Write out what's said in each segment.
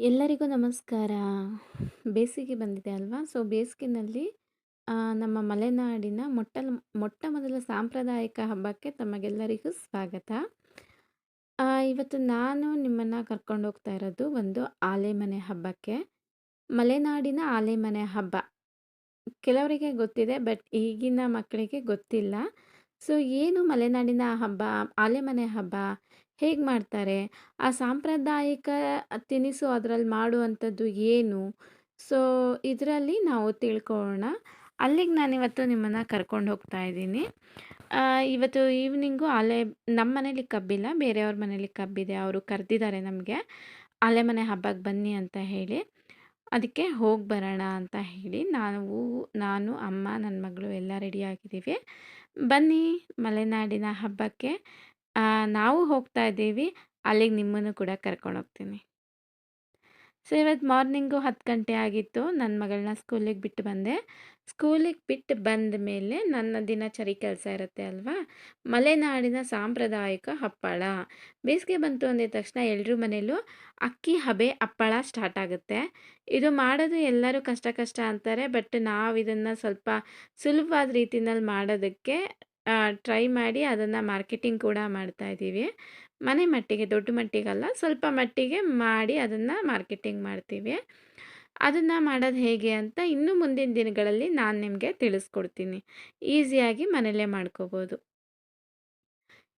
ಎಲ್ಲರಿಗೂ ನಮಸ್ಕಾರ. ಬೇಸಿಗೆ ಬಂದಿದೆ ಅಲ್ವಾ? ಸೊ, ಬೇಸಿಗೆನಲ್ಲಿ ನಮ್ಮ ಮಲೆನಾಡಿನ ಮೊಟ್ಟ ಮೊದಲ ಸಾಂಪ್ರದಾಯಿಕ ಹಬ್ಬಕ್ಕೆ ತಮಗೆಲ್ಲರಿಗೂ ಸ್ವಾಗತ. ಇವತ್ತು ನಾನು ನಿಮ್ಮನ್ನು ಕರ್ಕೊಂಡು ಹೋಗ್ತಾ ಇರೋದು ಒಂದು ಆಲೆಮನೆ ಹಬ್ಬಕ್ಕೆ. ಮಲೆನಾಡಿನ ಆಲೆಮನೆ ಹಬ್ಬ. ಕೆಲವರಿಗೆ ಗೊತ್ತಿದೆ, ಬಟ್ ಈಗಿನ ಮಕ್ಕಳಿಗೆ ಗೊತ್ತಿಲ್ಲ. ಸೊ, ಏನು ಮಲೆನಾಡಿನ ಹಬ್ಬ, ಆಲೆಮನೆ ಹಬ್ಬ ಹೇಗೆ ಮಾಡ್ತಾರೆ? ಆ ಸಾಂಪ್ರದಾಯಿಕ ತಿನಿಸು ಅದರಲ್ಲಿ ಮಾಡುವಂಥದ್ದು ಏನು? ಸೊ, ಇದರಲ್ಲಿ ನಾವು ತಿಳ್ಕೊಳ್ಳೋಣ. ಅಲ್ಲಿಗೆ ನಾನಿವತ್ತು ನಿಮ್ಮನ್ನು ಕರ್ಕೊಂಡು ಹೋಗ್ತಾ ಇದ್ದೀನಿ. ಇವತ್ತು ಈವ್ನಿಂಗು ಅಲೆ ನಮ್ಮ ಮನೇಲಿ ಕಬ್ಬಿಲ್ಲ, ಬೇರೆಯವ್ರ ಮನೇಲಿ ಕಬ್ಬಿದೆ. ಅವರು ಕರೆದಿದ್ದಾರೆ ನಮಗೆ, ಅಲೆ ಮನೆ ಹಬ್ಬಕ್ಕೆ ಬನ್ನಿ ಅಂತ ಹೇಳಿ. ಅದಕ್ಕೆ ಹೋಗಿ ಬರೋಣ ಅಂತ ಹೇಳಿ ನಾವು ನಾನು, ಅಮ್ಮ, ನನ್ನ ಮಗಳು ಎಲ್ಲ ರೆಡಿಯಾಗಿದ್ದೀವಿ. ಬನ್ನಿ ಮಲೆನಾಡಿನ ಹಬ್ಬಕ್ಕೆ. ನಾವು ಹೋಗ್ತಾ ಇದ್ದೀವಿ. ಅಲ್ಲಿಗೆ ನಿಮ್ಮನ್ನು ಕೂಡ ಕರ್ಕೊಂಡು ಹೋಗ್ತೀನಿ. ಸೊ, ಇವತ್ತು ಮಾರ್ನಿಂಗು 10 ಗಂಟೆ ಆಗಿತ್ತು. ನನ್ನ ಮಗಳನ್ನ ಸ್ಕೂಲಿಗೆ ಬಿಟ್ಟು ಬಂದೆ. ಸ್ಕೂಲಿಗೆ ಬಿಟ್ಟು ಬಂದ ಮೇಲೆ ನನ್ನ ದಿನಚರಿ ಕೆಲಸ ಇರುತ್ತೆ ಅಲ್ವಾ? ಮಲೆನಾಡಿನ ಸಾಂಪ್ರದಾಯಿಕ ಹಪ್ಪಳ. ಬೇಸಿಗೆ ಬಂತು ಅಂದಿದ ತಕ್ಷಣ ಎಲ್ಲರೂ ಮನೇಲೂ ಅಕ್ಕಿ ಹಬೆ ಹಪ್ಪಳ ಸ್ಟಾರ್ಟ್ ಆಗುತ್ತೆ. ಇದು ಮಾಡೋದು ಎಲ್ಲರೂ ಕಷ್ಟ ಕಷ್ಟ ಅಂತಾರೆ. ಬಟ್ ನಾವು ಇದನ್ನು ಸ್ವಲ್ಪ ಸುಲಭವಾದ ರೀತಿನಲ್ಲಿ ಮಾಡೋದಕ್ಕೆ ಟ್ರೈ ಮಾಡಿ ಅದನ್ನು ಮಾರ್ಕೆಟಿಂಗ್ ಕೂಡ ಮಾಡ್ತಾ ಇದ್ದೀವಿ. ಮನೆ ಮಟ್ಟಿಗೆ, ದೊಡ್ಡ ಮಟ್ಟಿಗಲ್ಲ, ಸ್ವಲ್ಪ ಮಟ್ಟಿಗೆ ಮಾಡಿ ಅದನ್ನು ಮಾರ್ಕೆಟಿಂಗ್ ಮಾಡ್ತೀವಿ. ಅದನ್ನು ಮಾಡೋದು ಹೇಗೆ ಅಂತ ಇನ್ನು ಮುಂದಿನ ದಿನಗಳಲ್ಲಿ ನಾನು ನಿಮಗೆ ತಿಳಿಸ್ಕೊಡ್ತೀನಿ. ಈಸಿಯಾಗಿ ಮನೆಯಲ್ಲೇ ಮಾಡ್ಕೋಬೋದು.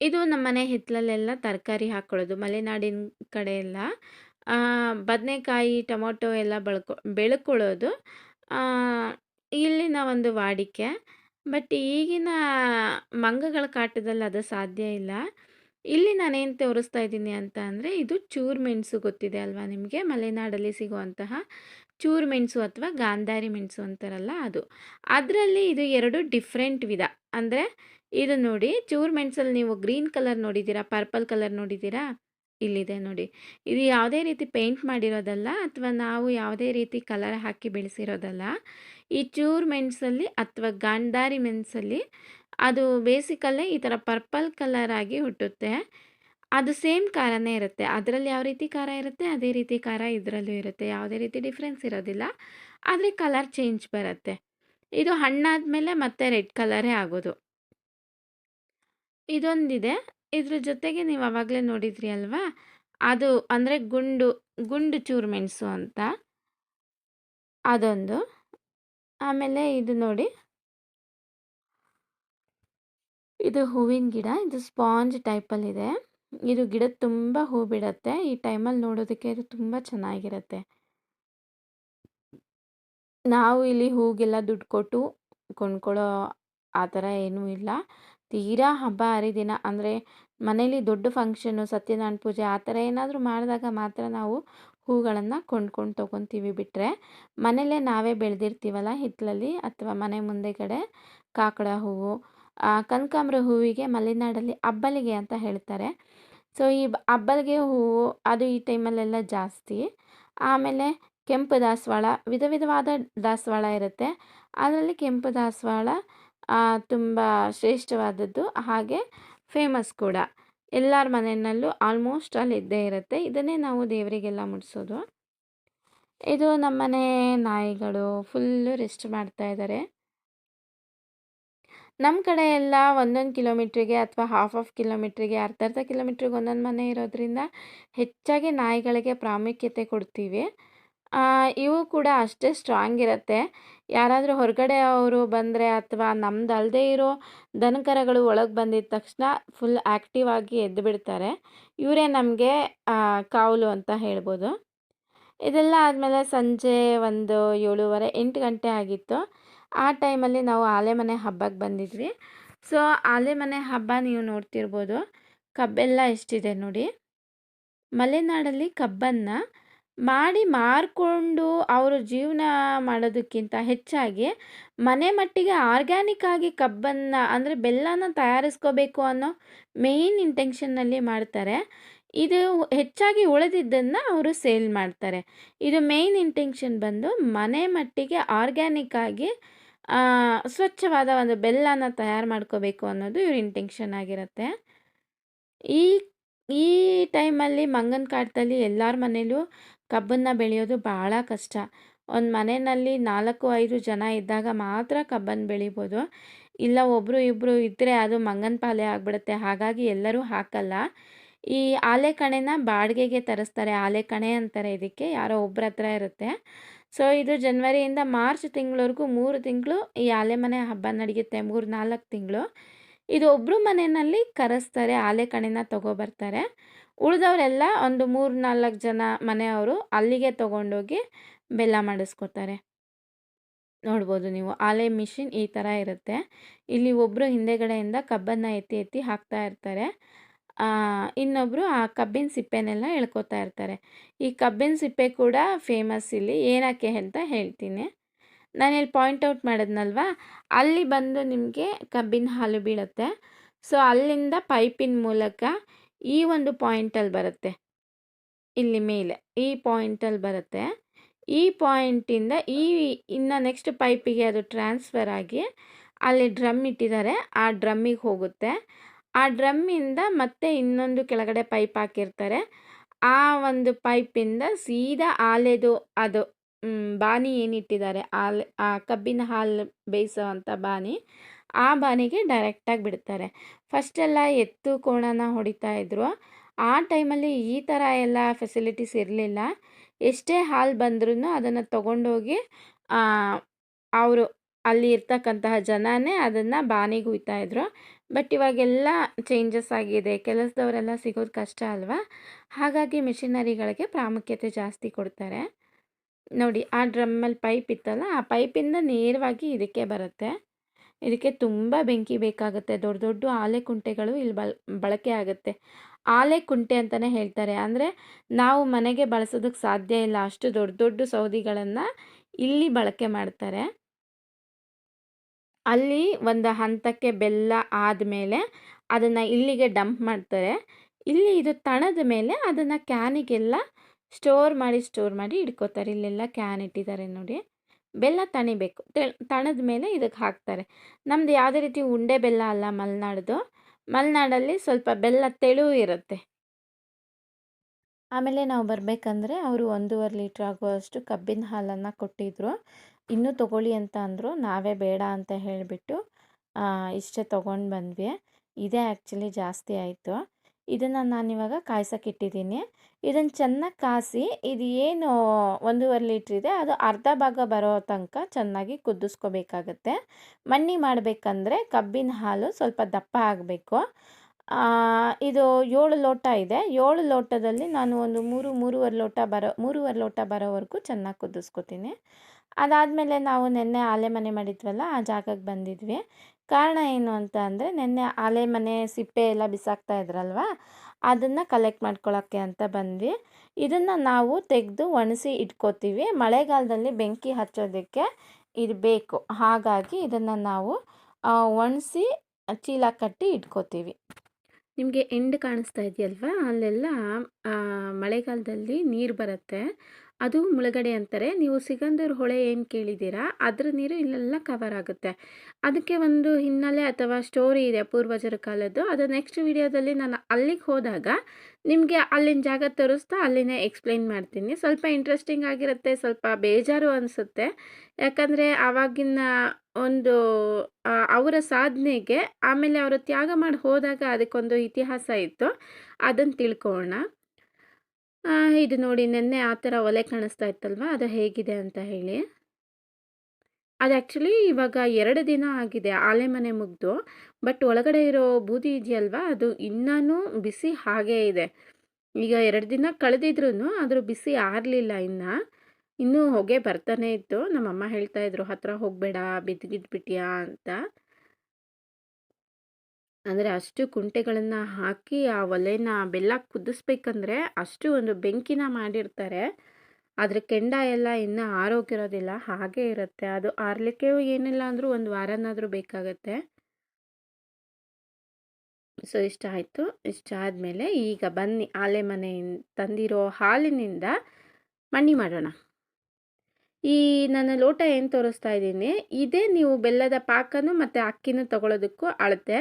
ಇದು ನಮ್ಮನೆ ಹಿತ್ತಲಲ್ಲೆಲ್ಲ ತರಕಾರಿ ಹಾಕ್ಕೊಳ್ಳೋದು. ಮಲೆನಾಡಿನ ಕಡೆ ಎಲ್ಲ ಬದನೆಕಾಯಿ, ಟೊಮೊಟೊ ಎಲ್ಲ ಬಳ್ಕೊ ಬೆಳ್ಕೊಳ್ಳೋದು ಇಲ್ಲಿನ ಒಂದು ವಾಡಿಕೆ. ಬಟ್ ಈಗಿನ ಮಂಗಗಳ ಕಾಟದಲ್ಲಿ ಅದು ಸಾಧ್ಯ ಇಲ್ಲ. ಇಲ್ಲಿ ನಾನೇನು ತೋರಿಸ್ತಾ ಇದ್ದೀನಿ ಅಂತ ಅಂದರೆ, ಇದು ಚೂರು ಮೆಣಸು ಗೊತ್ತಿದೆ ಅಲ್ವಾ ನಿಮಗೆ? ಮಲೆನಾಡಲ್ಲಿ ಸಿಗುವಂತಹ ಚೂರು ಮೆಣಸು ಅಥವಾ ಗಾಂಧಾರಿ ಮೆಣಸು ಅಂತಾರಲ್ಲ ಅದು. ಅದರಲ್ಲಿ ಇದು ಎರಡು ಡಿಫ್ರೆಂಟ್ ವಿಧ. ಅಂದರೆ ಇದು ನೋಡಿ, ಚೂರು ಮೆಣಸಲ್ಲಿ ನೀವು ಗ್ರೀನ್ ಕಲರ್ ನೋಡಿದ್ದೀರಾ? ಪರ್ಪಲ್ ಕಲರ್ ನೋಡಿದ್ದೀರಾ? ಇಲ್ಲಿದೆ ನೋಡಿ. ಇದು ಯಾವುದೇ ರೀತಿ ಪೇಂಟ್ ಮಾಡಿರೋದಲ್ಲ ಅಥವಾ ನಾವು ಯಾವುದೇ ರೀತಿ ಕಲರ್ ಹಾಕಿ ಬೆಳೆಸಿರೋದಲ್ಲ. ಈ ಚೂರು ಮೆಣಸಲ್ಲಿ ಅಥವಾ ಗಾಂಧಾರಿ ಮೆಣಸಲ್ಲಿ ಅದು ಬೇಸಿಕಲ್ಲೇ ಈ ಥರ ಪರ್ಪಲ್ ಕಲರ್ ಆಗಿ ಹುಟ್ಟುತ್ತೆ. ಅದು ಸೇಮ್ ಖಾರನೇ ಇರುತ್ತೆ. ಅದರಲ್ಲಿ ಯಾವ ರೀತಿ ಖಾರ ಇರುತ್ತೆ, ಅದೇ ರೀತಿ ಖಾರ ಇದರಲ್ಲೂ ಇರುತ್ತೆ. ಯಾವುದೇ ರೀತಿ ಡಿಫ್ರೆನ್ಸ್ ಇರೋದಿಲ್ಲ. ಆದರೆ ಕಲರ್ ಚೇಂಜ್ ಬರುತ್ತೆ. ಇದು ಹಣ್ಣಾದ ಮೇಲೆ ಮತ್ತೆ ರೆಡ್ ಕಲರೇ ಆಗೋದು. ಇದೊಂದಿದೆ. ಇದ್ರ ಜೊತೆಗೆ ನೀವು ಆವಾಗಲೇ ನೋಡಿದ್ರಿ ಅಲ್ವಾ? ಅದು ಅಂದರೆ ಗುಂಡು ಗುಂಡು ಚೂರು ಮೆಣಸು ಅಂತ. ಅದೊಂದು. ಆಮೇಲೆ ಇದು ನೋಡಿ. ಇದು ಹೂವಿನ ಗಿಡ. ಇದು ಸ್ಪಾಂಜ್ ಟೈಪಲ್ಲಿದೆ. ಇದು ಗಿಡ ತುಂಬ ಹೂ ಬಿಡತ್ತೆ ಈ ಟೈಮಲ್ಲಿ ನೋಡೋದಕ್ಕೆ ಇದು ತುಂಬ ಚೆನ್ನಾಗಿರುತ್ತೆ. ನಾವು ಇಲ್ಲಿ ಹೂಗೆಲ್ಲ ದುಡ್ಡು ಕೊಟ್ಟು ಕೊಂಡ್ಕೊಳ್ಳೋ ಆ ಥರ ಏನೂ ಇಲ್ಲ. ತೀರಾ ಹಬ್ಬ ಹರಿದಿನ ಅಂದರೆ ಮನೇಲಿ ದೊಡ್ಡ ಫಂಕ್ಷನ್ನು, ಸತ್ಯನಾರಾಯಣ ಪೂಜೆ ಆ ಥರ ಏನಾದರೂ ಮಾಡಿದಾಗ ಮಾತ್ರ ನಾವು ಹೂಗಳನ್ನು ಕೊಂಡ್ಕೊಂಡು ತೊಗೊತೀವಿ ಬಿಟ್ಟರೆ, ಮನೇಲೇ ನಾವೇ ಬೆಳೆದಿರ್ತೀವಲ್ಲ ಹಿತ್ತಲಲ್ಲಿ ಅಥವಾ ಮನೆ ಮುಂದೆಗಡೆ ಕಾಕಡ ಹೂವು, ಕನಕಾಂಬ್ರ ಹೂವಿಗೆ ಮಲೆನಾಡಲ್ಲಿ ಅಬ್ಬಲಿಗೆ ಅಂತ ಹೇಳ್ತಾರೆ. ಸೊ, ಈ ಅಬ್ಬಲಿಗೆ ಹೂವು ಅದು ಈ ಟೈಮಲ್ಲೆಲ್ಲ ಜಾಸ್ತಿ. ಆಮೇಲೆ ಕೆಂಪು ದಾಸವಾಳ, ವಿಧ ವಿಧವಾದ ದಾಸವಾಳ ಇರುತ್ತೆ. ಅದರಲ್ಲಿ ಕೆಂಪು ದಾಸವಾಳ ತುಂಬ ಶ್ರೇಷ್ಠವಾದದ್ದು. ಹಾಗೆ ಫೇಮಸ್ ಕೂಡ. ಎಲ್ಲರ ಮನೆಯಲ್ಲೂ ಆಲ್ಮೋಸ್ಟ್ ಅಲ್ಲಿ ಇದ್ದೇ ಇರುತ್ತೆ. ಇದನ್ನೇ ನಾವು ದೇವರಿಗೆಲ್ಲ ಮುಡಿಸೋದು. ಇದು ನಮ್ಮನೆ ನಾಯಿಗಳು ಫುಲ್ಲು ರೆಸ್ಟ್ ಮಾಡ್ತಾ ಇದ್ದಾರೆ. ನಮ್ಮ ಕಡೆ ಎಲ್ಲ ಒಂದೊಂದು ಕಿಲೋಮೀಟ್ರಿಗೆ ಅಥವಾ ಹಾಫ್ ಆಫ್ ಕಿಲೋಮೀಟ್ರಿಗೆ, ಅರ್ಧ ಅರ್ಧ ಕಿಲೋಮೀಟ್ರಿಗೆ ಒಂದೊಂದು ಮನೆ ಇರೋದ್ರಿಂದ ಹೆಚ್ಚಾಗಿ ನಾಯಿಗಳಿಗೆ ಪ್ರಾಮುಖ್ಯತೆ ಕೊಡ್ತೀವಿ. ಇವು ಕೂಡ ಅಷ್ಟೇ ಸ್ಟ್ರಾಂಗ್ ಇರುತ್ತೆ. ಯಾರಾದರೂ ಹೊರಗಡೆ ಅವರು ಬಂದರೆ ಅಥವಾ ನಮ್ದು ಅಲ್ಲದೆ ಇರೋ ದನಕರಗಳು ಒಳಗೆ ಬಂದಿದ ತಕ್ಷಣ ಫುಲ್ ಆ್ಯಕ್ಟಿವ್ ಆಗಿ ಎದ್ದು ಬಿಡ್ತಾರೆ. ಇವರೇ ನಮಗೆ ಕಾವಲು ಅಂತ ಹೇಳ್ಬೋದು. ಇದೆಲ್ಲ ಆದಮೇಲೆ ಸಂಜೆ ಒಂದು 7:30, 8 ಗಂಟೆ ಆಗಿತ್ತು. ಆ ಟೈಮಲ್ಲಿ ನಾವು ಆಲೆಮನೆ ಹಬ್ಬಕ್ಕೆ ಬಂದಿದ್ವಿ. ಸೊ, ಆಲೆಮನೆ ಹಬ್ಬ ನೀವು ನೋಡ್ತಿರ್ಬೋದು. ಕಬ್ಬೆಲ್ಲ ಎಷ್ಟಿದೆ ನೋಡಿ. ಮಲೆನಾಡಲ್ಲಿ ಕಬ್ಬನ್ನು ಮಾಡಿ ಮಾರಿಕೊಂಡು ಅವರು ಜೀವನ ಮಾಡೋದಕ್ಕಿಂತ ಹೆಚ್ಚಾಗಿ ಮನೆ ಮಟ್ಟಿಗೆ ಆರ್ಗ್ಯಾನಿಕ್ ಆಗಿ ಕಬ್ಬನ್ನು, ಅಂದರೆ ಬೆಲ್ಲನ ತಯಾರಿಸ್ಕೋಬೇಕು ಅನ್ನೋ ಮೇಯ್ನ್ ಇಂಟೆನ್ಷನ್ನಲ್ಲಿ ಮಾಡ್ತಾರೆ. ಇದು ಹೆಚ್ಚಾಗಿ ಉಳಿದಿದ್ದನ್ನು ಅವರು ಸೇಲ್ ಮಾಡ್ತಾರೆ. ಇದು ಮೇಯ್ನ್ ಇಂಟೆನ್ಷನ್ ಬಂದು ಮನೆ ಮಟ್ಟಿಗೆ ಆರ್ಗ್ಯಾನಿಕ್ ಆಗಿ ಸ್ವಚ್ಛವಾದ ಒಂದು ಬೆಲ್ಲನ ತಯಾರು ಮಾಡ್ಕೋಬೇಕು ಅನ್ನೋದು ಇವ್ರ ಇಂಟೆನ್ಷನ್ ಆಗಿರುತ್ತೆ. ಈ ಈ ಟೈಮಲ್ಲಿ ಮಂಗನ ಕಾಟದಲ್ಲಿ ಎಲ್ಲರ ಮನೇಲೂ ಕಬ್ಬನ್ನ ಬೆಳೆಯೋದು ಬಹಳ ಕಷ್ಟ. ಒಂದು ಮನೆಯಲ್ಲಿ 4, 5 ಜನ ಇದ್ದಾಗ ಮಾತ್ರ ಕಬ್ಬನ್ನು ಬೆಳಿಬೋದು. ಇಲ್ಲ ಒಬ್ಬರು ಇಬ್ಬರು ಇದ್ದರೆ ಅದು ಮಂಗನ ಪಾಲೆ ಆಗಿಬಿಡುತ್ತೆ. ಹಾಗಾಗಿ ಎಲ್ಲರೂ ಹಾಕಲ್ಲ. ಈ ಆಲೆಕಣೆನ ಬಾಡಿಗೆಗೆ ತರಿಸ್ತಾರೆ. ಆಲೆಕಣೆ ಅಂತಾರೆ ಇದಕ್ಕೆ. ಯಾರೋ ಒಬ್ಬರ ಹತ್ರ ಇರುತ್ತೆ. ಸೊ, ಇದು ಜನ್ವರಿಯಿಂದ ಮಾರ್ಚ್ ತಿಂಗಳವರೆಗೂ ಮೂರು ತಿಂಗಳು ಈ ಆಲೆಮನೆ ಹಬ್ಬ ನಡೆಯುತ್ತೆ. 3, 4 ತಿಂಗಳು. ಇದು ಒಬ್ಬರು ಮನೆಯಲ್ಲಿ ಕರೆಸ್ತಾರೆ. ಆಲೆಕಣೆನ ತಗೊಬರ್ತಾರೆ. ಉಳಿದವರೆಲ್ಲ ಒಂದು 3, 4 ಜನ ಮನೆಯವರು ಅಲ್ಲಿಗೆ ತಗೊಂಡೋಗಿ ಬೆಲ್ಲ ಮಾಡಿಸ್ಕೊತಾರೆ. ನೋಡ್ಬೋದು ನೀವು. ಆಲೆ ಮಿಷಿನ್ ಈ ಥರ ಇರುತ್ತೆ. ಇಲ್ಲಿ ಒಬ್ಬರು ಹಿಂದೆಗಡೆಯಿಂದ ಕಬ್ಬನ್ನು ಎತ್ತಿ ಎತ್ತಿ ಹಾಕ್ತಾ ಇರ್ತಾರೆ. ಇನ್ನೊಬ್ಬರು ಆ ಕಬ್ಬಿನ ಸಿಪ್ಪೆನೆಲ್ಲ ಎಳ್ಕೊತಾ ಇರ್ತಾರೆ. ಈ ಕಬ್ಬಿನ ಸಿಪ್ಪೆ ಕೂಡ ಫೇಮಸ್ ಇಲ್ಲಿ. ಏನಕ್ಕೆ ಅಂತ ಹೇಳ್ತೀನಿ. ನಾನು ಇಲ್ಲಿ ಪಾಯಿಂಟ್ ಔಟ್ ಮಾಡಿದ್ನಲ್ವಾ, ಅಲ್ಲಿ ಬಂದು ನಿಮಗೆ ಕಬ್ಬಿನ ಹಾಲು ಬೀಳುತ್ತೆ. ಸೊ, ಅಲ್ಲಿಂದ ಪೈಪಿನ ಮೂಲಕ ಈ ಒಂದು ಪಾಯಿಂಟಲ್ಲಿ ಬರುತ್ತೆ. ಇಲ್ಲಿ ಮೇಲೆ ಈ ಪಾಯಿಂಟಲ್ಲಿ ಬರುತ್ತೆ. ಈ ಪಾಯಿಂಟಿಂದ ಈ ಇನ್ನು ನೆಕ್ಸ್ಟ್ ಪೈಪಿಗೆ ಅದು ಟ್ರಾನ್ಸ್ಫರ್ ಆಗಿ ಅಲ್ಲಿ ಡ್ರಮ್ ಇಟ್ಟಿದ್ದಾರೆ. ಆ ಡ್ರಮ್ಮಿಗೆ ಹೋಗುತ್ತೆ. ಆ ಡ್ರಮ್ಮಿಂದ ಮತ್ತೆ ಇನ್ನೊಂದು ಕೆಳಗಡೆ ಪೈಪ್ ಹಾಕಿರ್ತಾರೆ. ಆ ಒಂದು ಪೈಪಿಂದ ಸೀದಾ ಆಲೆದು ಅದು ಬಾನಿ ಏನಿಟ್ಟಿದ್ದಾರೆ ಆಲೆ ಆ ಕಬ್ಬಿನ ಹಾಲು ಬೇಯಿಸೋವಂಥ ಬಾನಿ ಆ ಬಾನಿಗೆ ಡೈರೆಕ್ಟಾಗಿ ಬಿಡ್ತಾರೆ. ಫಸ್ಟೆಲ್ಲ ಎತ್ತು ಕೋಣನ ಹೊಡಿತಾ ಇದ್ರು. ಆ ಟೈಮಲ್ಲಿ ಈ ಥರ ಎಲ್ಲ ಫೆಸಿಲಿಟೀಸ್ ಇರಲಿಲ್ಲ. ಎಷ್ಟೇ ಹಾಲು ಬಂದ್ರೂ ಅದನ್ನು ತಗೊಂಡೋಗಿ ಅವರು ಅಲ್ಲಿ ಇರ್ತಕ್ಕಂತಹ ಜನನೇ ಅದನ್ನು ಬಾನಿಗೆ ಹುಯ್ತಾ ಇದ್ರು. ಬಟ್ ಇವಾಗೆಲ್ಲ ಚೇಂಜಸ್ ಆಗಿದೆ. ಕೆಲಸದವರೆಲ್ಲ ಸಿಗೋದು ಕಷ್ಟ ಅಲ್ವಾ? ಹಾಗಾಗಿ ಮಿಷಿನರಿಗಳಿಗೆ ಪ್ರಾಮುಖ್ಯತೆ ಜಾಸ್ತಿ ಕೊಡ್ತಾರೆ. ನೋಡಿ ಆ ಡ್ರಮ್ಮಲ್ಲಿ ಪೈಪ್ ಇತ್ತಲ್ಲ, ಆ ಪೈಪಿಂದ ನೇರವಾಗಿ ಇದಕ್ಕೆ ಬರುತ್ತೆ. ಇದಕ್ಕೆ ತುಂಬ ಬೆಂಕಿ ಬೇಕಾಗುತ್ತೆ. ದೊಡ್ಡ ದೊಡ್ಡ ಆಲೆ ಕುಂಟೆಗಳು ಇಲ್ಲಿ ಬಲ್, ಬಳಕೆ ಆಗುತ್ತೆ. ಆಲೆ ಕುಂಟೆ ಅಂತಲೇ ಹೇಳ್ತಾರೆ. ಅಂದರೆ ನಾವು ಮನೆಗೆ ಬಳಸೋದಕ್ಕೆ ಸಾಧ್ಯ ಇಲ್ಲ. ಅಷ್ಟು ದೊಡ್ಡ ದೊಡ್ಡ ಸೌದಿಗಳನ್ನು ಇಲ್ಲಿ ಬಳಕೆ ಮಾಡ್ತಾರೆ. ಅಲ್ಲಿ ಒಂದು ಹಂತಕ್ಕೆ ಬೆಲ್ಲ ಆದಮೇಲೆ ಅದನ್ನು ಇಲ್ಲಿಗೆ ಡಂಪ್ ಮಾಡ್ತಾರೆ. ಇಲ್ಲಿ ಇದು ತಣದ ಮೇಲೆ ಅದನ್ನು ಕ್ಯಾನಿಗೆಲ್ಲ ಸ್ಟೋರ್ ಮಾಡಿ ಸ್ಟೋರ್ ಮಾಡಿ ಇಟ್ಕೋತಾರೆ. ಇಲ್ಲೆಲ್ಲ ಕ್ಯಾನ್ ಇಟ್ಟಿದ್ದಾರೆ ನೋಡಿ. ಬೆಲ್ಲ ತಣಿಬೇಕು. ತಣದ ಮೇಲೆ ಇದಕ್ಕೆ ಹಾಕ್ತಾರೆ. ನಮ್ದು ಯಾವುದೇ ರೀತಿ ಉಂಡೆ ಬೆಲ್ಲ ಅಲ್ಲ ಮಲೆನಾಡ್ದು. ಮಲೆನಾಡಲ್ಲಿ ಸ್ವಲ್ಪ ಬೆಲ್ಲ ತೆಳು ಇರುತ್ತೆ. ಆಮೇಲೆ ನಾವು ಬರಬೇಕಂದ್ರೆ ಅವರು 1.5 ಲೀಟ್ರ್ ಆಗುವಷ್ಟು ಕಬ್ಬಿನ ಹಾಲನ್ನು ಕೊಟ್ಟಿದ್ರು. ಇನ್ನೂ ತಗೊಳ್ಳಿ ಅಂತ ಅಂದರು. ನಾವೇ ಬೇಡ ಅಂತ ಹೇಳಿಬಿಟ್ಟು ಇಷ್ಟೇ ತೊಗೊಂಡು ಬಂದ್ವಿ. ಇದೇ ಆ್ಯಕ್ಚುಲಿ ಜಾಸ್ತಿ ಆಯಿತು. ಇದನ್ನು ನಾನಿವಾಗ ಕಾಯ್ಸೋಕ್ಕಿಟ್ಟಿದ್ದೀನಿ. ಇದನ್ನು ಚೆನ್ನಾಗಿ ಕಾಸಿ ಇದು ಏನು 1.5 ಲೀಟ್ರ್ ಇದೆ ಅದು ಅರ್ಧ ಭಾಗ ಬರೋ ತನಕ ಚೆನ್ನಾಗಿ ಕುದಿಸ್ಕೋಬೇಕಾಗತ್ತೆ. ಮಣ್ಣಿ ಮಾಡಬೇಕಂದ್ರೆ ಕಬ್ಬಿನ ಹಾಲು ಸ್ವಲ್ಪ ದಪ್ಪ ಆಗಬೇಕು. ಇದು ಏಳು ಲೋಟ ಇದೆ. ಏಳು ಲೋಟದಲ್ಲಿ ನಾನು ಒಂದು 3, 3.5 ಲೋಟ ಬರೋ 3.5 ಲೋಟ ಬರೋವರೆಗೂ ಚೆನ್ನಾಗಿ ಕುದಿಸ್ಕೊತೀನಿ. ಅದಾದಮೇಲೆ ನಾವು ನೆನ್ನೆ ಆಲೆಮನೆ ಮಾಡಿದ್ವಲ್ಲ, ಆ ಜಾಗಕ್ಕೆ ಬಂದಿದ್ವಿ. ಕಾರಣ ಏನು ಅಂತ ಅಂದರೆ ನೆನ್ನೆ ಆಲೆಮನೆ ಸಿಪ್ಪೆ ಎಲ್ಲ ಬಿಸಾಕ್ತಾ ಇದ್ರಲ್ವಾ, ಅದನ್ನು ಕಲೆಕ್ಟ್ ಮಾಡ್ಕೊಳ್ಳೋಕ್ಕೆ ಅಂತ ಬಂದ್ವಿ. ಇದನ್ನು ನಾವು ತೆಗೆದು ಒಣಸಿ ಇಟ್ಕೋತೀವಿ. ಮಳೆಗಾಲದಲ್ಲಿ ಬೆಂಕಿ ಹಚ್ಚೋದಕ್ಕೆ ಇದು ಬೇಕು. ಹಾಗಾಗಿ ಇದನ್ನು ನಾವು ಒಣಸಿ ಚೀಲ ಕಟ್ಟಿ ಇಟ್ಕೋತೀವಿ. ನಿಮಗೆ ಎಂಡ್ ಕಾಣಿಸ್ತಾ ಇದೆಯಲ್ವಾ? ಅಲ್ಲೆಲ್ಲ ಮಳೆಗಾಲದಲ್ಲಿ ನೀರು ಬರುತ್ತೆ. ಅದು ಮುಳುಗಡೆ ಅಂತಾರೆ. ನೀವು ಸಿಗಂದೂರು ಹೊಳೆ ಏನು ಕೇಳಿದ್ದೀರಾ? ಅದ್ರ ನೀರು ಇಲ್ಲೆಲ್ಲ ಕವರ್ ಆಗುತ್ತೆ. ಅದಕ್ಕೆ ಒಂದು ಹಿನ್ನೆಲೆ ಅಥವಾ ಸ್ಟೋರಿ ಇದೆ ಪೂರ್ವಜರ ಕಾಲದ್ದು. ಅದು ನೆಕ್ಸ್ಟ್ ವಿಡಿಯೋದಲ್ಲಿ ನಾನು ಅಲ್ಲಿಗೆ ಹೋದಾಗ ನಿಮಗೆ ಅಲ್ಲಿನ ಜಾಗ ತೋರಿಸ್ತಾ ಅಲ್ಲಿನೇ ಎಕ್ಸ್ಪ್ಲೈನ್ ಮಾಡ್ತೀನಿ. ಸ್ವಲ್ಪ ಇಂಟ್ರೆಸ್ಟಿಂಗ್ ಆಗಿರುತ್ತೆ. ಸ್ವಲ್ಪ ಬೇಜಾರು ಅನಿಸುತ್ತೆ. ಯಾಕಂದರೆ ಆವಾಗಿನ ಒಂದು ಅವರ ಸಾಧನೆಗೆ ಆಮೇಲೆ ಅವರು ತ್ಯಾಗ ಮಾಡಿ ಹೋದಾಗ ಅದಕ್ಕೊಂದು ಇತಿಹಾಸ ಇತ್ತು. ಅದನ್ನು ತಿಳ್ಕೊಳ್ಳೋಣ. ಇದು ನೋಡಿ ನೆನ್ನೆ ಆ ಥರ ಒಲೆ ಕಾಣಿಸ್ತಾ ಇತ್ತಲ್ವ ಅದು ಹೇಗಿದೆ ಅಂತ ಹೇಳಿ. ಅದು ಆ್ಯಕ್ಚುಲಿ ಇವಾಗ ಎರಡು ದಿನ ಆಗಿದೆ ಆಲೆ ಮನೆ ಮುಗ್ದು. ಬಟ್ ಒಳಗಡೆ ಇರೋ ಬೂದಿ ಇದೆಯಲ್ವ ಅದು ಇನ್ನೂ ಬಿಸಿ ಹಾಗೇ ಇದೆ. ಈಗ ಎರಡು ದಿನ ಕಳೆದಿದ್ರೂ ಅದ್ರ ಬಿಸಿ ಆರಲಿಲ್ಲ ಇನ್ನು ಇನ್ನೂ ಹೊಗೆ ಬರ್ತಾನೆ ಇತ್ತು. ನಮ್ಮಮ್ಮ ಹೇಳ್ತಾ ಇದ್ರು, "ಹತ್ರ ಹೋಗಬೇಡ ಬಿದ್ದು ಗಿದ್ಬಿಟ್ಯಾ" ಅಂತ. ಅಂದರೆ ಅಷ್ಟು ಕುಂಟೆಗಳನ್ನು ಹಾಕಿ ಆ ಒಲೆನ ಬೆಲ್ಲ ಕುದಿಸ್ಬೇಕಂದ್ರೆ ಅಷ್ಟು ಒಂದು ಬೆಂಕಿನ ಮಾಡಿರ್ತಾರೆ. ಅದ್ರ ಕೆಂಡ ಎಲ್ಲ ಇನ್ನೂ ಆರೋಗಿರೋದಿಲ್ಲ. ಹಾಗೇ ಇರುತ್ತೆ. ಅದು ಆರಲಿಕ್ಕೆ ಏನಿಲ್ಲ ಅಂದರೂ ಒಂದು ವಾರನಾದರೂ ಬೇಕಾಗತ್ತೆ. ಸೊ ಇಷ್ಟ ಆಯಿತು. ಇಷ್ಟ ಆದಮೇಲೆ ಈಗ ಬನ್ನಿ, ಆಲೆ ಮನೆಯಿಂದ ತಂದಿರೋ ಹಾಲಿನಿಂದ ಮಣ್ಣಿ ಮಾಡೋಣ. ಈ ನನ್ನ ಲೋಟ ಏನು ತೋರಿಸ್ತಾ ಇದ್ದೀನಿ, ಇದೇ ನೀವು ಬೆಲ್ಲದ ಪಾಕನೂ ಮತ್ತು ಅಕ್ಕಿನೂ ತಗೊಳ್ಳೋದಕ್ಕೂ ಅಳತೆ.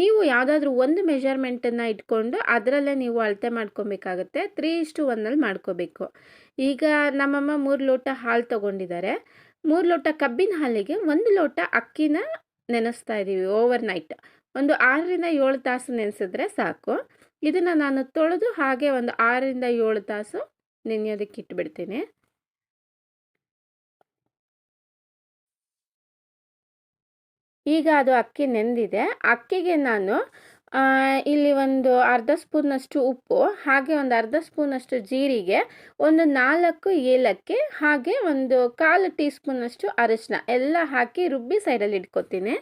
ನೀವು ಯಾವುದಾದ್ರೂ ಒಂದು ಮೆಷರ್ಮೆಂಟನ್ನು ಇಟ್ಕೊಂಡು ಅದರಲ್ಲೇ ನೀವು ಅಳತೆ ಮಾಡ್ಕೊಬೇಕಾಗತ್ತೆ, ತ್ರೀ ಇಷ್ಟು ಒನ್ನಲ್ಲಿ ಮಾಡ್ಕೋಬೇಕು. ಈಗ ನಮ್ಮಮ್ಮ ಮೂರು ಲೋಟ ಹಾಲು ತೊಗೊಂಡಿದ್ದಾರೆ. ಮೂರು ಲೋಟ ಕಬ್ಬಿನ ಹಾಲಿಗೆ ಒಂದು ಲೋಟ ಅಕ್ಕಿನ ನೆನೆಸ್ತಾ ಇದ್ದೀವಿ ಓವರ್ ನೈಟ್ ಒಂದು ಆರರಿಂದ ಏಳು ತಾಸು ನೆನೆಸಿದ್ರೆ ಸಾಕು. ಇದನ್ನು ನಾನು ತೊಳೆದು ಹಾಗೆ ಒಂದು ಆರರಿಂದ ಏಳು ತಾಸು ನೆನೆಯೋದಕ್ಕೆ ಇಟ್ಬಿಡ್ತೀನಿ. ಈಗ ಅದು ಅಕ್ಕಿ ನೆಂದಿದೆ. ಅಕ್ಕಿಗೆ ನಾನು ಇಲ್ಲಿ ಒಂದು ಅರ್ಧ ಸ್ಪೂನಷ್ಟು ಉಪ್ಪು, ಹಾಗೆ ಒಂದು ಅರ್ಧ ಸ್ಪೂನಷ್ಟು ಜೀರಿಗೆ, ಒಂದು ನಾಲ್ಕು ಏಲಕ್ಕಿ, ಹಾಗೆ ಒಂದು ಕಾಲು ಟೀ ಸ್ಪೂನಷ್ಟು ಅರಿಶಿನ ಎಲ್ಲ ಹಾಕಿ ರುಬ್ಬಿ ಸೈಡಲ್ಲಿ ಇಟ್ಕೋತೀನಿ.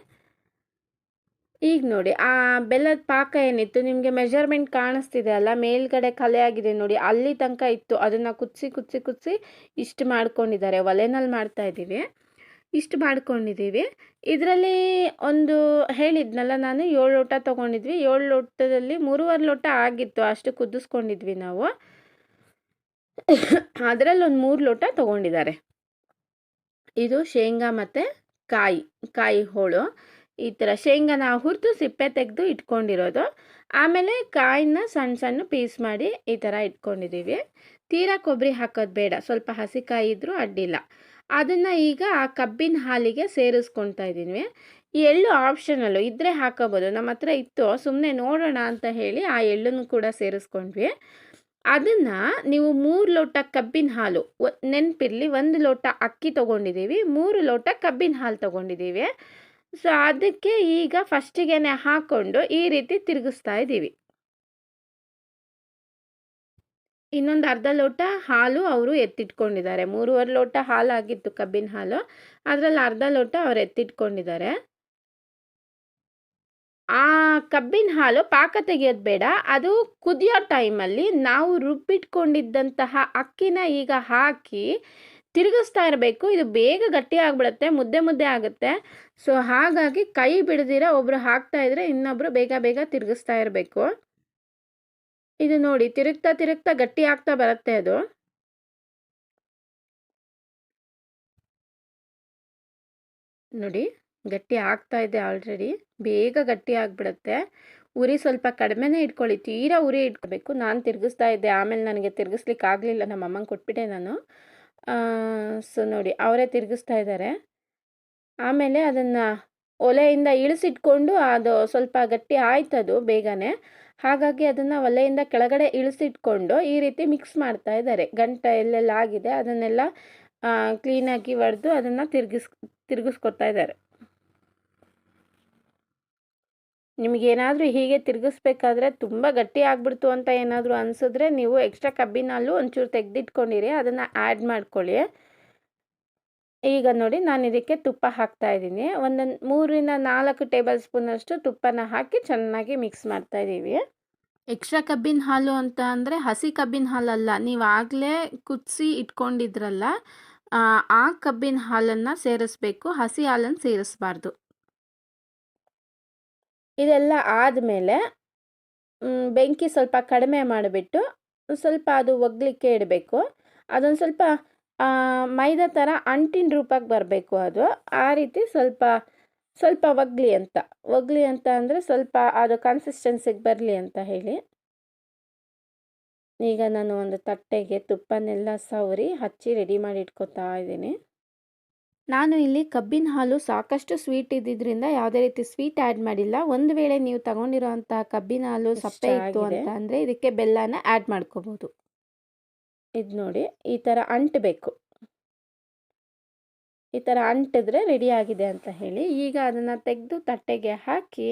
ಈಗ ನೋಡಿ, ಆ ಬೆಲ್ಲದ ಪಾಕ ಏನಿತ್ತು, ನಿಮಗೆ ಮೆಜರ್ಮೆಂಟ್ ಕಾಣಿಸ್ತಿದೆ ಅಲ್ಲ, ಮೇಲ್ಗಡೆ ಕಲೆ ಆಗಿದೆ ನೋಡಿ, ಅಲ್ಲಿ ತನಕ ಇತ್ತು, ಅದನ್ನು ಕುದಿಸಿ ಕುದಿಸಿ ಕುದಿಸಿ ಇಷ್ಟು ಮಾಡ್ಕೊಂಡಿದ್ದಾರೆ, ಒಲೆನಲ್ಲಿ ಮಾಡ್ತಾ ಇದ್ದೀವಿ. ಇಷ್ಟು ಮಾಡ್ಕೊಂಡಿದ್ದೀವಿ. ಇದರಲ್ಲಿ ಒಂದು ಹೇಳಿದ್ನಲ್ಲ ನಾನು, ಏಳು ಲೋಟ ತೊಗೊಂಡಿದ್ವಿ. ಏಳು ಲೋಟದಲ್ಲಿ ಮೂರುವರೆ ಲೋಟ ಆಗಿತ್ತು, ಅಷ್ಟು ಕುದಿಸ್ಕೊಂಡಿದ್ವಿ ನಾವು. ಅದರಲ್ಲಿ ಒಂದು ಮೂರು ಲೋಟ ತೊಗೊಂಡಿದ್ದಾರೆ. ಇದು ಶೇಂಗಾ ಮತ್ತು ಕಾಯಿ ಕಾಯಿ ಹೋಳು. ಈ ಥರ ಶೇಂಗಾನ ಹುರಿದು ಸಿಪ್ಪೆ ತೆಗೆದು ಇಟ್ಕೊಂಡಿರೋದು. ಆಮೇಲೆ ಕಾಯಿನ ಸಣ್ಣ ಸಣ್ಣ ಪೀಸ್ ಮಾಡಿ ಈ ಥರ ಇಟ್ಕೊಂಡಿದ್ದೀವಿ. ತೀರಾ ಕೊಬ್ಬರಿ ಹಾಕೋದು ಬೇಡ, ಸ್ವಲ್ಪ ಹಸಿಕಾಯಿ ಇದ್ದರೂ ಅಡ್ಡಿಲ್ಲ. ಅದನ್ನು ಈಗ ಆ ಕಬ್ಬಿನ ಹಾಲಿಗೆ ಸೇರಿಸ್ಕೊಳ್ತಾ ಇದ್ದೀನಿ ಈ ಎಳ್ಳು ಆಪ್ಷನಲ್ಲು ಇದ್ದರೆ ಹಾಕೋಬೋದು. ನಮ್ಮ ಹತ್ರ ಇತ್ತು. ಸುಮ್ಮನೆ ನೋಡೋಣ ಅಂತ ಹೇಳಿ ಆ ಎಳ್ಳನ್ನು ಕೂಡ ಸೇರಿಸ್ಕೊಂಡ್ವಿ. ಅದನ್ನು ನೀವು ಮೂರು ಲೋಟ ಕಬ್ಬಿನ ಹಾಲು ನೆನ್ಪಿರ್ಲಿ, ಒಂದು ಲೋಟ ಅಕ್ಕಿ ತೊಗೊಂಡಿದ್ದೀವಿ. ಮೂರು ಲೋಟ ಕಬ್ಬಿನ ಹಾಲು ತೊಗೊಂಡಿದ್ದೀವಿ. ಸೊ ಅದಕ್ಕೆ ಈಗ ಫಸ್ಟಿಗೆ ಹಾಕ್ಕೊಂಡು ಈ ರೀತಿ ತಿರುಗಿಸ್ತಾ ಇದ್ದೀವಿ. ಇನ್ನೊಂದು ಅರ್ಧ ಲೋಟ ಹಾಲು ಅವರು ಎತ್ತಿಟ್ಕೊಂಡಿದ್ದಾರೆ. ಮೂರುವರೆ ಲೋಟ ಹಾಲು ಆಗಿತ್ತು ಕಬ್ಬಿನ ಹಾಲು. ಅದರಲ್ಲಿ ಅರ್ಧ ಲೋಟ ಅವ್ರು ಎತ್ತಿಟ್ಕೊಂಡಿದ್ದಾರೆ. ಆ ಕಬ್ಬಿನ ಹಾಲು ಪಾಕ ತೆಗೆಯೋದು ಬೇಡ. ಅದು ಕುದಿಯೋ ಟೈಮಲ್ಲಿ ನಾವು ರುಬ್ಬಿಟ್ಕೊಂಡಿದ್ದಂತಹ ಅಕ್ಕಿನ ಈಗ ಹಾಕಿ ತಿರುಗಿಸ್ತಾ ಇರಬೇಕು. ಇದು ಬೇಗ ಗಟ್ಟಿ ಆಗಿಬಿಡುತ್ತೆ, ಮುದ್ದೆ ಮುದ್ದೆ ಆಗುತ್ತೆ. ಸೊ ಹಾಗಾಗಿ ಕೈ ಬಿಡದಿರ ಒಬ್ಬರು ಹಾಕ್ತಾ ಇದ್ರೆ ಇನ್ನೊಬ್ಬರು ಬೇಗ ಬೇಗ ತಿರುಗಿಸ್ತಾ ಇರಬೇಕು. ಇದು ನೋಡಿ, ತಿರುಗ್ತಾ ತಿರುಗ್ತಾ ಗಟ್ಟಿ ಆಗ್ತಾ ಬರುತ್ತೆ ಅದು. ನೋಡಿ, ಗಟ್ಟಿ ಆಗ್ತಾ ಇದೆ ಆಲ್ರೆಡಿ ಬೇಗ ಗಟ್ಟಿ ಆಗಿಬಿಡುತ್ತೆ. ಉರಿ ಸ್ವಲ್ಪ ಕಡಿಮೆನೇ ಇಟ್ಕೊಳ್ಳಿ, ತೀರಾ ಉರಿ ಇಟ್ಕೋಬೇಕು. ನಾನು ತಿರುಗಿಸ್ತಾ ಇದ್ದೆ, ಆಮೇಲೆ ನನಗೆ ತಿರುಗಿಸ್ಲಿಕ್ಕೆ ಆಗಲಿಲ್ಲ ನಮ್ಮ ಅಮ್ಮಂಗೆ ಕೊಟ್ಬಿಟ್ಟೆ ನಾನು. ಸೊ ನೋಡಿ, ಅವರೇ ತಿರುಗಿಸ್ತಾ ಇದ್ದಾರೆ ಆಮೇಲೆ ಅದನ್ನು ಒಲೆಯಿಂದ ಇಳಿಸಿಟ್ಕೊಂಡು ಅದು ಸ್ವಲ್ಪ ಗಟ್ಟಿ ಆಯ್ತದು ಬೇಗನೆ. ಹಾಗಾಗಿ ಅದನ್ನು ಒಲೆಯಿಂದ ಕೆಳಗಡೆ ಇಳಿಸಿಟ್ಕೊಂಡು ಈ ರೀತಿ ಮಿಕ್ಸ್ ಮಾಡ್ತಾ ಇದ್ದಾರೆ. ಗಂಟ ಎಲ್ಲೆಲ್ಲ ಆಗಿದೆ, ಅದನ್ನೆಲ್ಲ ಕ್ಲೀನಾಗಿ ಒಡೆದು ಅದನ್ನು ತಿರುಗಿಸ್ ತಿರುಗಿಸ್ಕೊತಾ ಇದ್ದಾರೆ. ನಿಮಗೇನಾದರೂ ಹೀಗೆ ತಿರುಗಿಸ್ಬೇಕಾದ್ರೆ ತುಂಬ ಗಟ್ಟಿ ಆಗ್ಬಿಡ್ತು ಅಂತ ಏನಾದರೂ ಅನಿಸಿದ್ರೆ ನೀವು ಎಕ್ಸ್ಟ್ರಾ ಕಬ್ಬಿನಲ್ಲೂ ಒಂಚೂರು ತೆಗೆದಿಟ್ಕೊಂಡಿರಿ, ಅದನ್ನು ಆ್ಯಡ್ ಮಾಡ್ಕೊಳ್ಳಿ. ಈಗ ನೋಡಿ ನಾನು ಇದಕ್ಕೆ ತುಪ್ಪ ಹಾಕ್ತಾ ಇದ್ದೀನಿ. ಒಂದು ಮೂರರಿಂದ ನಾಲ್ಕು ಟೇಬಲ್ ಸ್ಪೂನಷ್ಟು ತುಪ್ಪನ ಹಾಕಿ ಚೆನ್ನಾಗಿ ಮಿಕ್ಸ್ ಮಾಡ್ತಾ ಇದ್ದೀವಿ. ಎಕ್ಸ್ಟ್ರಾ ಕಬ್ಬಿನ ಹಾಲು ಅಂತ ಅಂದರೆ ಹಸಿ ಕಬ್ಬಿನ ಹಾಲಲ್ಲ ನೀವು ಆಗಲೇ ಕುದಿಸಿ ಇಟ್ಕೊಂಡಿದ್ರಲ್ಲ ಆ, ಕಬ್ಬಿನ ಹಾಲನ್ನು ಸೇರಿಸ್ಬೇಕು ಹಸಿ ಹಾಲನ್ನು ಸೇರಿಸ್ಬಾರ್ದು. ಇದೆಲ್ಲ ಆದಮೇಲೆ ಬೆಂಕಿ ಸ್ವಲ್ಪ ಕಡಿಮೆ ಮಾಡಿಬಿಟ್ಟು ಸ್ವಲ್ಪ ಅದು ಒಗ್ಲಿಕ್ಕೆ ಇಡಬೇಕು. ಅದೊಂದು ಸ್ವಲ್ಪ ಮೈದಾ ಥರ ಅಂಟಿನ ರೂಪಕ್ಕೆ ಬರಬೇಕು ಅದು. ಆ ರೀತಿ ಸ್ವಲ್ಪ ಸ್ವಲ್ಪ ಒಗ್ಲಿ ಅಂತ. ಒಗ್ಲಿ ಅಂತ ಅಂದರೆ ಸ್ವಲ್ಪ ಅದು ಕನ್ಸಿಸ್ಟೆನ್ಸಿಗೆ ಬರಲಿ ಅಂತ ಹೇಳಿ. ಈಗ ನಾನು ಒಂದು ತಟ್ಟೆಗೆ ತುಪ್ಪನೆಲ್ಲ ಸವರಿ ಹಚ್ಚಿ ರೆಡಿ ಮಾಡಿ ಇಟ್ಕೋತಾ ಇದ್ದೀನಿ. ನಾನು ಇಲ್ಲಿ ಕಬ್ಬಿನ ಹಾಲು ಸಾಕಷ್ಟು ಸ್ವೀಟ್ ಇದ್ದಿದ್ದರಿಂದ ಯಾವುದೇ ರೀತಿ ಸ್ವೀಟ್ ಆ್ಯಡ್ ಮಾಡಿಲ್ಲ. ಒಂದು ವೇಳೆ ನೀವು ತಗೊಂಡಿರೋ ಕಬ್ಬಿನ ಹಾಲು ಸಪ್ಪೆ ಇತ್ತು. ಅಂತ ಅಂದರೆ ಇದಕ್ಕೆ ಬೆಲ್ಲನ ಆ್ಯಡ್ ಮಾಡ್ಕೋಬೋದು. ಇದು ನೋಡಿ, ಈ ಥರ ಅಂಟಬೇಕು. ಈ ಥರ ಅಂಟಿದ್ರೆ ರೆಡಿ ಆಗಿದೆ ಅಂತ ಹೇಳಿ, ಈಗ ಅದನ್ನು ತೆಗೆದು ತಟ್ಟೆಗೆ ಹಾಕಿ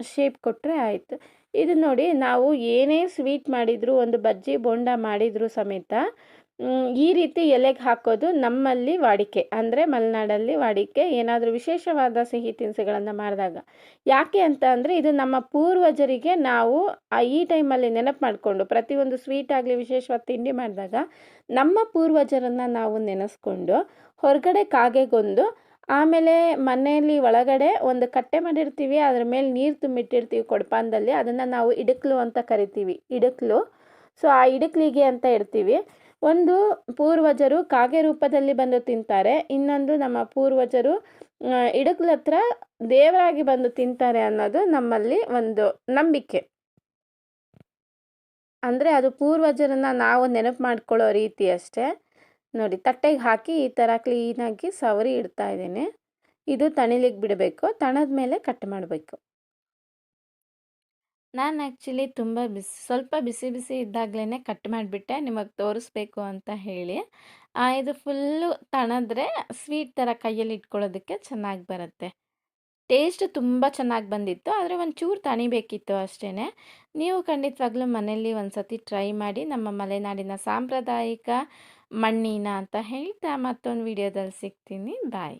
ಶೇಪ್ ಕೊಟ್ಟರೆ ಆಯಿತು. ಇದು ನೋಡಿ, ನಾವು ಏನೇ ಸ್ವೀಟ್ ಮಾಡಿದರೂ, ಒಂದು ಬಜ್ಜಿ ಬೋಂಡ ಮಾಡಿದರೂ ಸಮೇತ ಈ ರೀತಿ ಎಲೆಗೆ ಹಾಕೋದು ನಮ್ಮಲ್ಲಿ ವಾಡಿಕೆ. ಅಂದರೆ ಮಲೆನಾಡಲ್ಲಿ ವಾಡಿಕೆ, ಏನಾದರೂ ವಿಶೇಷವಾದ ಸಿಹಿ ತಿನಿಸುಗಳನ್ನು ಮಾಡಿದಾಗ. ಯಾಕೆ ಅಂತ ಅಂದರೆ ಇದು ನಮ್ಮ ಪೂರ್ವಜರಿಗೆ ನಾವು ಈ ಟೈಮಲ್ಲಿ ನೆನಪು ಮಾಡಿಕೊಂಡು, ಪ್ರತಿಯೊಂದು ಸ್ವೀಟ್ ಆಗಲಿ, ವಿಶೇಷವಾದ ತಿಂಡಿ ಮಾಡಿದಾಗ ನಮ್ಮ ಪೂರ್ವಜರನ್ನು ನಾವು ನೆನೆಸ್ಕೊಂಡು ಹೊರಗಡೆ ಕಾಗೆಗೊಂದು, ಆಮೇಲೆ ಮನೆಯಲ್ಲಿ ಒಳಗಡೆ ಒಂದು ಕಟ್ಟೆ ಮಾಡಿರ್ತೀವಿ, ಅದ್ರ ಮೇಲೆ ನೀರು ತುಂಬಿಟ್ಟಿರ್ತೀವಿ ಕೊಡಪಾನದಲ್ಲಿ, ಅದನ್ನು ನಾವು ಇಡಕ್ಲು ಅಂತ ಕರಿತೀವಿ. ಇಡಕ್ಲು. ಸೊ, ಆ ಇಡಕ್ಲಿಗೆ ಅಂತ ಇಡ್ತೀವಿ. ಒಂದು ಪೂರ್ವಜರು ಕಾಗೆ ರೂಪದಲ್ಲಿ ಬಂದು ತಿಂತಾರೆ, ಇನ್ನೊಂದು ನಮ್ಮ ಪೂರ್ವಜರು ಇಡಕ್ಲತ್ರ ದೇವರಾಗಿ ಬಂದು ತಿಂತಾರೆ ಅನ್ನೋದು ನಮ್ಮಲ್ಲಿ ಒಂದು ನಂಬಿಕೆ. ಅಂದರೆ ಅದು ಪೂರ್ವಜರನ್ನ ನಾವು ನೆನಪು ಮಾಡ್ಕೊಳ್ಳೋ ರೀತಿ ಅಷ್ಟೇ. ನೋಡಿ, ತಟ್ಟೆಗೆ ಹಾಕಿ ಈ ಥರ ಕ್ಲೀನಾಗಿ ಸವರಿ ಇಡ್ತಾ ಇದ್ದೀನಿ. ಇದು ತಣಿಲಿಕ್ಕೆ ಬಿಡಬೇಕು ತಣದ ಮೇಲೆ ಕಟ್ ಮಾಡಬೇಕು. ನಾನು ಆ್ಯಕ್ಚುಲಿ ತುಂಬ ಬಿಸಿ, ಸ್ವಲ್ಪ ಬಿಸಿ ಬಿಸಿ ಇದ್ದಾಗಲೇ ಕಟ್ ಮಾಡಿಬಿಟ್ಟೆ, ನಿಮಗೆ ತೋರಿಸ್ಬೇಕು ಅಂತ ಹೇಳಿ. ಇದು ಫುಲ್ಲು ತಣದ್ರೆ ಸ್ವೀಟ್ ಥರ ಕೈಯಲ್ಲಿ ಇಟ್ಕೊಳ್ಳೋದಕ್ಕೆ ಚೆನ್ನಾಗಿ ಬರುತ್ತೆ. ಟೇಸ್ಟ್ ತುಂಬ ಚೆನ್ನಾಗಿ ಬಂದಿತ್ತು, ಆದರೆ ಒಂಚೂರು ತಣಿಬೇಕಿತ್ತು ಅಷ್ಟೇ ನೀವು ಖಂಡಿತವಾಗ್ಲೂ ಮನೆಯಲ್ಲಿ ಒಂದು ಸತಿ ಟ್ರೈ ಮಾಡಿ, ನಮ್ಮ ಮಲೆನಾಡಿನ ಸಾಂಪ್ರದಾಯಿಕ ಮಣ್ಣಿನ ಅಂತ ಹೇಳ್ತಾ ಮತ್ತೊಂದು ವಿಡಿಯೋದಲ್ಲಿ ಸಿಗ್ತೀನಿ. ಬಾಯ್.